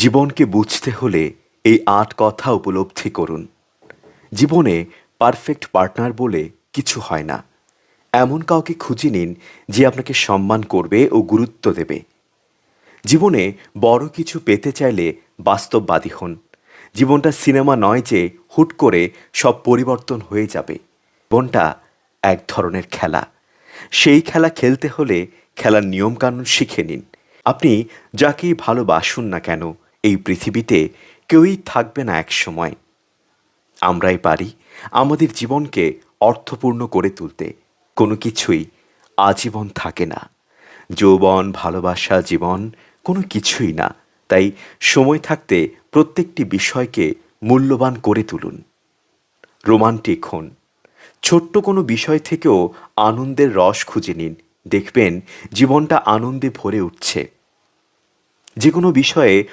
জীবনকে বুঝতে হলে এই আট কথা উপলব্ধি করুন। জীবনে পারফেক্ট পার্টনার বলে কিছু হয় না। এমন কাউকে খুঁজে নিন যে আপনাকে সম্মান করবে ও গুরুত্ব দেবে। জীবনে বড় কিছু পেতে চাইলে বাস্তববাদী হন। জীবনটা সিনেমা নয় যে হুট করে সব পরিবর্তন হয়ে যাবে। জীবনটা এক ধরনের খেলা। সেই খেলা খেলতে হলে খেলার নিয়মকানুন শিখে নিন। আপনি যাকেই ভালোবাসুন না কেন এই পৃথিবীতে কেউই থাকবে না এক সময় আমরাই পারি আমাদের জীবনকে অর্থপূর্ণ করে তুলতে। কোনো কিছুই আজীবন থাকে না। যৌবন, ভালোবাসা, জীবন কোনো কিছুই না। তাই সময় থাকতে প্রত্যেকটি বিষয়কে মূল্যবান করে তুলুন। রোমান্টিক হন। ছোট্ট কোনো বিষয় থেকেও আনন্দের রস খুঁজে নিন। দেখবেন জীবনটা আনন্দে ভরে উঠছে। যে কোনো বিষয়ে